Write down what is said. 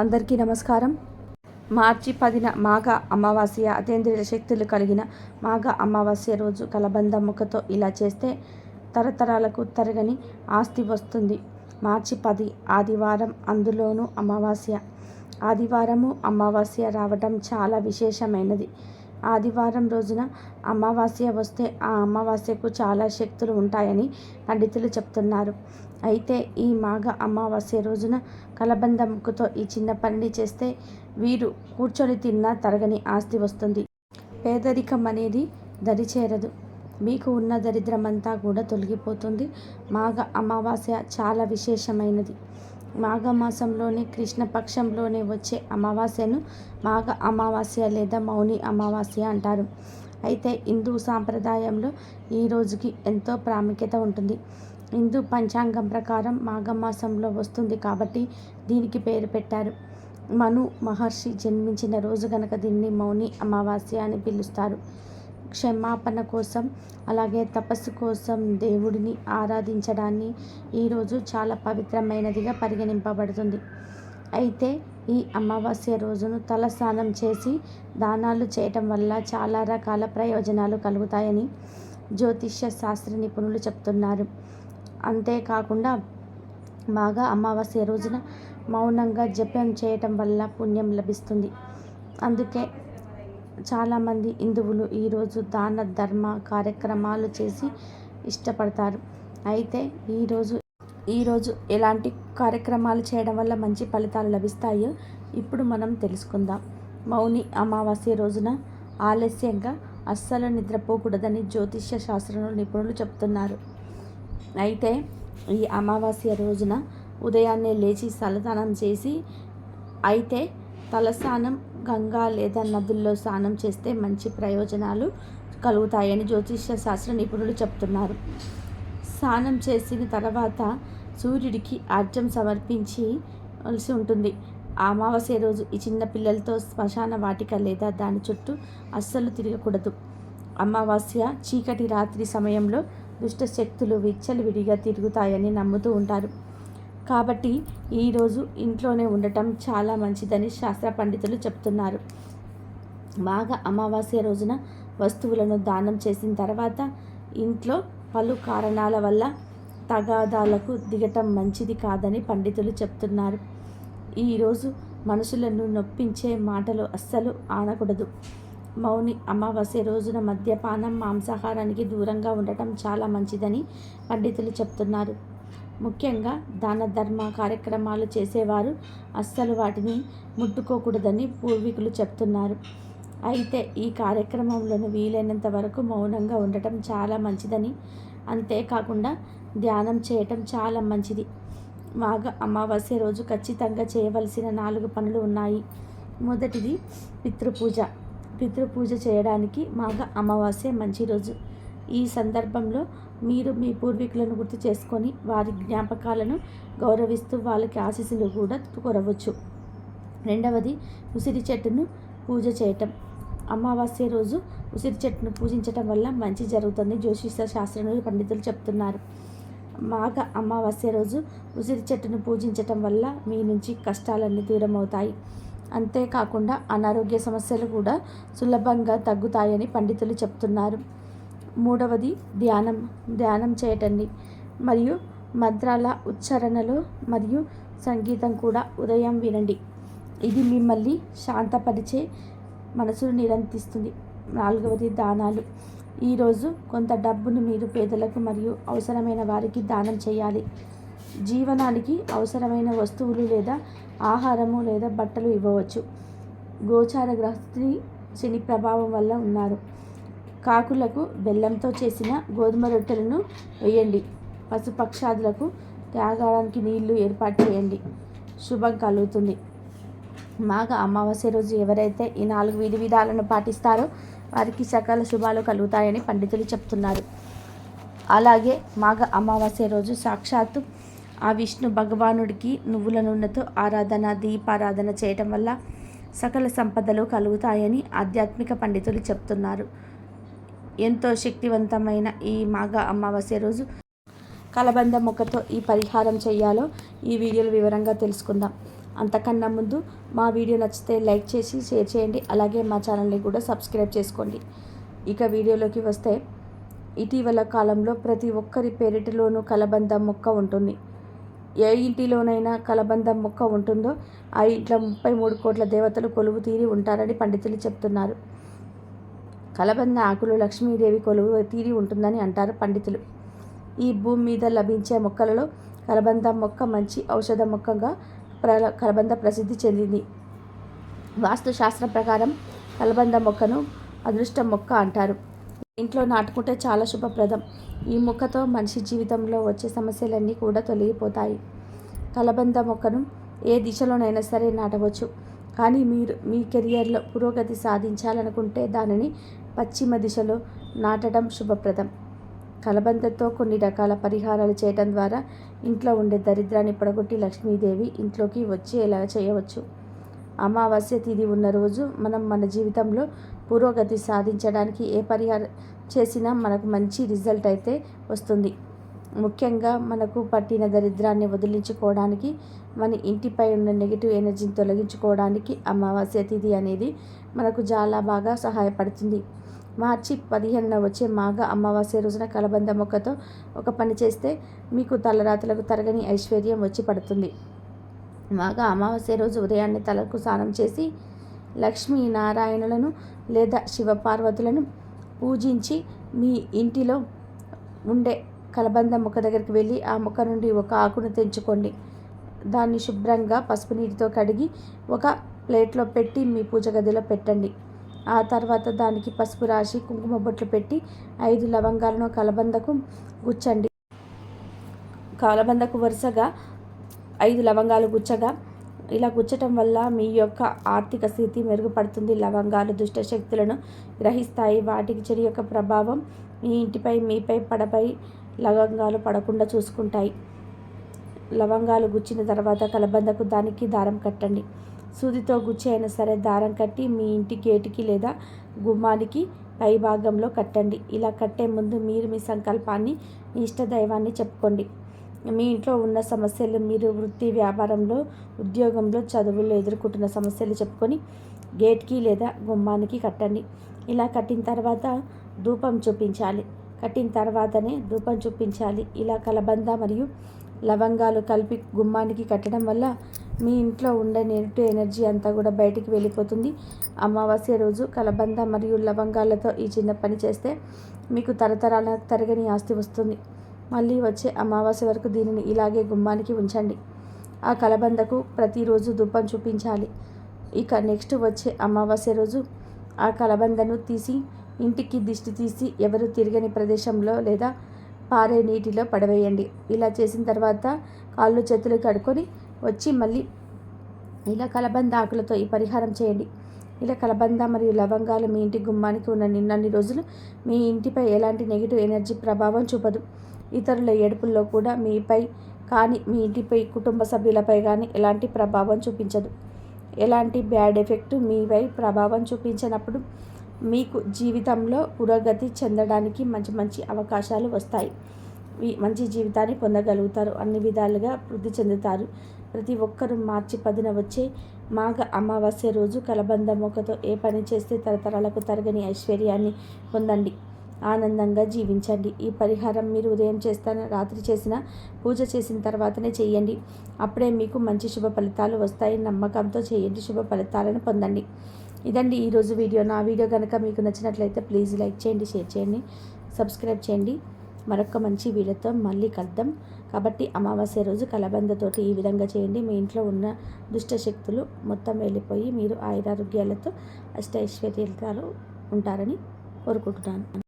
అందరికీ నమస్కారం. మార్చి పదిన మాఘ అమావాస్య అతేంద్రియ శక్తులు కలిగిన మాఘ అమావాస్య రోజు కలబంద ముఖతో ఇలా చేస్తే తరతరాలకు తరగని ఆస్తి వస్తుంది. మార్చి పది ఆదివారం అందులోనూ అమావాస్య. ఆదివారము అమావాస్య రావటం చాలా విశేషమైనది. ఆదివారం రోజున అమావాస్య వస్తే ఆ అమావాస్యకు చాలా శక్తులు ఉంటాయని పండితులు చెప్తున్నారు. అయితే ఈ మాఘ అమావాస్య రోజున కలబంద ముక్కుతో ఈ చిన్న పనిని చేస్తే వీరు కూర్చొని తిన్నా తరగని ఆస్తి వస్తుంది. పేదరికం అనేది దరిచేరదు. మీకు ఉన్న దరిద్రమంతా కూడా తొలగిపోతుంది. మాఘ అమావాస్య చాలా విశేషమైనది. మాఘమాసంలోని కృష్ణపక్షంలోనే వచ్చే అమావాస్యను మాఘ అమావాస్య లేదా మౌని అమావాస్య అంటారు. అయితే హిందూ సాంప్రదాయంలో ఈ రోజుకి ఎంతో ప్రాముఖ్యత ఉంటుంది. హిందూ పంచాంగం ప్రకారం మాఘమాసంలో వస్తుంది కాబట్టి దీనికి పేరు పెట్టారు. మను మహర్షి జన్మించిన రోజు గనక దీన్ని మౌని అమావాస్య అని పిలుస్తారు. క్షమాపణ కోసం అలాగే తపస్సు కోసం దేవుడిని ఆరాధించడాన్ని ఈరోజు చాలా పవిత్రమైనదిగా పరిగణింపబడుతుంది. అయితే ఈ అమావాస్య రోజును తలస్నానం చేసి దానాలు చేయటం వల్ల చాలా రకాల ప్రయోజనాలు కలుగుతాయని జ్యోతిష్య శాస్త్ర నిపుణులు చెప్తున్నారు. అంతేకాకుండా బాగా అమావాస్య రోజున మౌనంగా జపం చేయటం వల్ల పుణ్యం లభిస్తుంది. అందుకే చాలామంది హిందువులు ఈరోజు దాన ధర్మ కార్యక్రమాలు చేసి ఇష్టపడతారు. అయితే ఈరోజు ఈరోజు ఎలాంటి కార్యక్రమాలు చేయడం వల్ల మంచి ఫలితాలు లభిస్తాయో ఇప్పుడు మనం తెలుసుకుందాం. మౌని అమావాస్య రోజున ఆలస్యంగా అస్సలు నిద్రపోకూడదని జ్యోతిష్య శాస్త్రంలో నిపుణులు చెప్తున్నారు అయితే ఈ అమావాస్య రోజున ఉదయాన్నే లేచి తలస్నానం చేసి అయితే తలస్నానం గంగా లేదా నదుల్లో స్నానం చేస్తే మంచి ప్రయోజనాలు కలుగుతాయని జ్యోతిష్య శాస్త్ర నిపుణులు చెప్తున్నారు. స్నానం చేసిన తర్వాత సూర్యుడికి అర్ఘ్యం సమర్పించవలసి ఉంటుంది. అమావాస్య రోజు ఈ చిన్న పిల్లలతో శ్మశాన వాటిక లేదా దాని చుట్టూ అస్సలు తిరగకూడదు. అమావాస్య చీకటి రాత్రి సమయంలో దుష్టశక్తులు విచ్చలవిడిగా తిరుగుతాయని నమ్ముతూ ఉంటారు. కాబట్టి ఈరోజు ఇంట్లోనే ఉండటం చాలా మంచిదని శాస్త్ర పండితులు చెప్తున్నారు. బాగా అమావాస్య రోజున వస్తువులను దానం చేసిన తర్వాత ఇంట్లో పలు కారణాల వల్ల తగాదాలకు దిగటం మంచిది కాదని పండితులు చెప్తున్నారు. ఈరోజు మనుషులను నొప్పించే మాటలు అస్సలు ఆనకూడదు. మౌని అమావాస్య రోజున మద్యపానం మాంసాహారానికి దూరంగా ఉండటం చాలా మంచిదని పండితులు చెప్తున్నారు. ముఖ్యంగా దాన ధర్మ కార్యక్రమాలు చేసేవారు అస్సలు వాటిని ముట్టుకోకూడదని పూర్వీకులు చెప్తున్నారు. అయితే ఈ కార్యక్రమంలో వీలైనంత వరకు మౌనంగా ఉండటం చాలా మంచిదని అంతేకాకుండా ధ్యానం చేయటం చాలా మంచిది. మాఘ అమావాస్య రోజు ఖచ్చితంగా చేయవలసిన నాలుగు పనులు ఉన్నాయి. మొదటిది పితృపూజ. పితృపూజ చేయడానికి మాఘ అమావాస్య మంచి రోజు. ఈ సందర్భంలో మీరు మీ పూర్వీకులను గుర్తు చేసుకొని వారి జ్ఞాపకాలను గౌరవిస్తూ వాళ్ళకి ఆశీస్సులు కూడా కోరవచ్చు. రెండవది ఉసిరి చెట్టును పూజ చేయటం. అమావాస్య రోజు ఉసిరి చెట్టును పూజించటం వల్ల మంచి జరుగుతుంది జ్యోతిష శాస్త్రంలో పండితులు చెప్తున్నారు. మాఘ అమావాస్య రోజు ఉసిరి చెట్టును పూజించటం వల్ల మీ నుంచి కష్టాలన్నీ దూరం అవుతాయి అంతేకాకుండా అనారోగ్య సమస్యలు కూడా సులభంగా తగ్గుతాయని పండితులు చెప్తున్నారు. మూడవది ధ్యానం. ధ్యానం చేయటండి. మరియు మంత్రాల ఉచ్చారణలు మరియు సంగీతం కూడా ఉదయం వినండి. ఇది మిమ్మల్ని శాంతపరిచే మనసును నిరంతిస్తుంది నాలుగవది దానాలు. ఈరోజు కొంత డబ్బును మీరు పేదలకు మరియు అవసరమైన వారికి దానం చేయాలి. జీవనానికి అవసరమైన వస్తువులు లేదా ఆహారము లేదా బట్టలు ఇవ్వవచ్చు. గోచార గ్రహస్థిని శని ప్రభావం వల్ల ఉన్నారు. కాకులకు బెల్లంతో చేసిన గోధుమ రొట్టెలను వేయండి. పశుపక్షాదులకు త్యాగానికి నీళ్ళు ఏర్పాటు చేయండి. శుభం కలుగుతుంది. మాఘ అమావాస్య రోజు ఎవరైతే ఈ నాలుగు విధి విధాలను పాటిస్తారో వారికి సకల శుభాలు కలుగుతాయని పండితులు చెప్తున్నారు. అలాగే మాఘ అమావాస్య రోజు సాక్షాత్తు ఆ విష్ణు భగవానుడికి నువ్వుల నూనెతో ఆరాధన దీపారాధన చేయటం వల్ల సకల సంపదలు కలుగుతాయని ఆధ్యాత్మిక పండితులు చెప్తున్నారు. ఎంతో శక్తివంతమైన ఈ మాఘ అమావాస్య రోజు కలబంద మొక్కతో ఈ పరిహారం చేయాలో ఈ వీడియోలో వివరంగా తెలుసుకుందాం. అంతకన్నా ముందు మా వీడియో నచ్చితే లైక్ చేసి షేర్ చేయండి. అలాగే మా ఛానల్ని కూడా సబ్స్క్రైబ్ చేసుకోండి. ఇక వీడియోలోకి వస్తే ఇటీవల కాలంలో ప్రతి ఒక్కరి పెరటిలోనూ కలబంద మొక్క ఉంటుంది. ఏ ఇంటిలోనైనా కలబంద మొక్క ఉంటుందో ఆ ఇంట్లో ముప్పై మూడు కోట్ల దేవతలు కొలువు తీరి ఉంటారని పండితులు చెప్తున్నారు. కలబంద ఆకులు లక్ష్మీదేవి కొలువు తీరి ఉంటుందని అంటారు పండితులు. ఈ భూమి మీద లభించే మొక్కలలో కలబంద మొక్క మంచి ఔషధ మొక్కగా ప్ర కలబంద ప్రసిద్ధి చెందింది. వాస్తుశాస్త్రం ప్రకారం కలబంద మొక్కను అదృష్ట మొక్క అంటారు. ఇంట్లో నాటుకుంటే చాలా శుభప్రదం. ఈ మొక్కతో మనిషి జీవితంలో వచ్చే సమస్యలన్నీ కూడా తొలగిపోతాయి. కలబంద మొక్కను ఏ దిశలోనైనా సరే నాటవచ్చు. కానీ మీరు మీ కెరియర్లో పురోగతి సాధించాలనుకుంటే దానిని పశ్చిమ దిశలో నాటడం శుభప్రదం. కలబందతో కొన్ని రకాల పరిహారాలు చేయడం ద్వారా ఇంట్లో ఉండే దరిద్రాన్ని పడగొట్టి లక్ష్మీదేవి ఇంట్లోకి వచ్చేలా చేయవచ్చు? అమావాస్య తిథి ఉన్న రోజు మనం మన జీవితంలో పురోగతి సాధించడానికి ఏ పరిహారం చేసినా మనకు మంచి రిజల్ట్ అయితే వస్తుంది. ముఖ్యంగా మనకు పట్టిన దరిద్రాన్ని వదిలించుకోవడానికి మన ఇంటిపై ఉన్న నెగిటివ్ ఎనర్జీని తొలగించుకోవడానికి అమావాస్య తిథి అనేది మనకు చాలా బాగా సహాయపడుతుంది. మార్చి పదిహేనున వచ్చే మాఘ అమావాస్య రోజున కలబంద మొక్కతో ఒక పని చేస్తే మీకు తలరాతలకు తరగని ఐశ్వర్యం వచ్చి పడుతుంది. మాఘ అమావాస్య రోజు ఉదయాన్నే తలకు స్నానం చేసి లక్ష్మీ నారాయణులను లేదా శివపార్వతులను పూజించి మీ ఇంటిలో ఉండే కలబంద మొక్క దగ్గరికి వెళ్ళి ఆ మొక్క నుండి ఒక ఆకును తెంచుకోండి. దాన్ని శుభ్రంగా పసుపు నీటితో కడిగి ఒక ప్లేట్లో పెట్టి మీ పూజ గదిలో పెట్టండి. ఆ తర్వాత దానికి పసుపు రాసి కుంకుమ బొట్లు పెట్టి ఐదు లవంగాలను కలబందకు గుచ్చండి. కలబందకు వరుసగా ఐదు లవంగాలు గుచ్చగా. ఇలా గుచ్చటం వల్ల మీ యొక్క ఆర్థిక స్థితి మెరుగుపడుతుంది. లవంగాలు దుష్ట శక్తులను గ్రహిస్తాయి. వాటికి చెడు యొక్క ప్రభావం మీ ఇంటిపై మీపై పడపై లవంగాలు పడకుండా చూసుకుంటాయి. లవంగాలు గుచ్చిన తర్వాత కలబందకు దానికి దారం కట్టండి. సూదితో గుచ్చి అయినా సరే దారం కట్టి మీ ఇంటి గేటుకి లేదా గుమ్మానికి పై భాగంలో కట్టండి. ఇలా కట్టే ముందు మీరు మీ సంకల్పాన్ని మీ ఇష్ట దైవాన్ని చెప్పుకోండి. మీ ఇంట్లో ఉన్న సమస్యలు మీరు వృత్తి వ్యాపారంలో ఉద్యోగంలో చదువుల్లో ఎదుర్కొంటున్న సమస్యలు చెప్పుకొని గేట్కి లేదా గుమ్మానికి కట్టండి. ఇలా కట్టిన తర్వాత ధూపం చూపించాలి. కట్టిన తర్వాతనే ధూపం చూపించాలి. ఇలా కలబంద మరియు లవంగాలు కలిపి గుమ్మానికి కట్టడం వల్ల మీ ఇంట్లో ఉండే నెగిటివ్ ఎనర్జీ అంతా కూడా బయటికి వెళ్ళిపోతుంది. అమావాస్య రోజు కలబంద మరియు లవంగాలతో ఈ చిన్న పని చేస్తే మీకు తరతరాల తరగని ఆస్తి వస్తుంది. మళ్ళీ వచ్చే అమావాస్య వరకు దీనిని ఇలాగే గుమ్మానికి ఉంచండి. ఆ కలబందకు ప్రతిరోజు దుప్పం చూపించాలి. ఇక నెక్స్ట్ వచ్చే అమావాస్య రోజు ఆ కలబందను తీసి ఇంటికి దిష్టి తీసి ఎవరు తిరగని ప్రదేశంలో లేదా పారే నీటిలో పడవేయండి. ఇలా చేసిన తర్వాత కాళ్ళు చేతులు కడుక్కొని వచ్చి మళ్ళీ ఇలా కలబంద ఆకులతో ఈ పరిహారం చేయండి. ఇలా కలబంద మరియు లవంగాలు మీ ఇంటి గుమ్మానికి ఉన్న నిన్నన్ని రోజులు మీ ఇంటిపై ఎలాంటి నెగిటివ్ ఎనర్జీ ప్రభావం చూపదు. ఇతరుల ఏడుపుల్లో కూడా మీపై కానీ మీ ఇంటిపై కుటుంబ సభ్యులపై కానీ ఎలాంటి ప్రభావం చూపించదు. ఎలాంటి బ్యాడ్ ఎఫెక్ట్ మీపై ప్రభావం చూపించినప్పుడు మీకు జీవితంలో పురోగతి చెందడానికి మంచి మంచి అవకాశాలు వస్తాయి. మంచి జీవితాన్ని పొందగలుగుతారు. అన్ని విధాలుగా వృద్ధి చెందుతారు. ప్రతి ఒక్కరూ మార్చి పదిన వచ్చే మాఘ అమావాస్య రోజు కలబంద మొక్కతో ఏ పని చేస్తే తరతరాలకు తరగని ఐశ్వర్యాన్ని పొందండి. ఆనందంగా జీవించండి. ఈ పరిహారం మీరు ఉదయం చేస్తాన రాత్రి చేసిన పూజ చేసిన తర్వాతనే చేయండి. అప్పుడే మీకు మంచి శుభ ఫలితాలు వస్తాయి నమ్మకంతో చేయండి. శుభ ఫలితాలను పొందండి. ఇదండి ఈరోజు వీడియో. నా వీడియో కనుక మీకు నచ్చినట్లయితే ప్లీజ్ లైక్ చేయండి షేర్ చేయండి సబ్స్క్రైబ్ చేయండి. మరొక మంచి వీడియోతో మళ్ళీ కలుద్దాం. కాబట్టి అమావాస్య రోజు కలబందతోటి ఈ విధంగా చేయండి. మీ ఇంట్లో ఉన్న దుష్ట శక్తులు మొత్తం వెళ్ళిపోయి మీరు ఆయురారోగ్యాలతో అష్టైశ్వర్యాలు ఉంటారని కోరుకుంటున్నాను.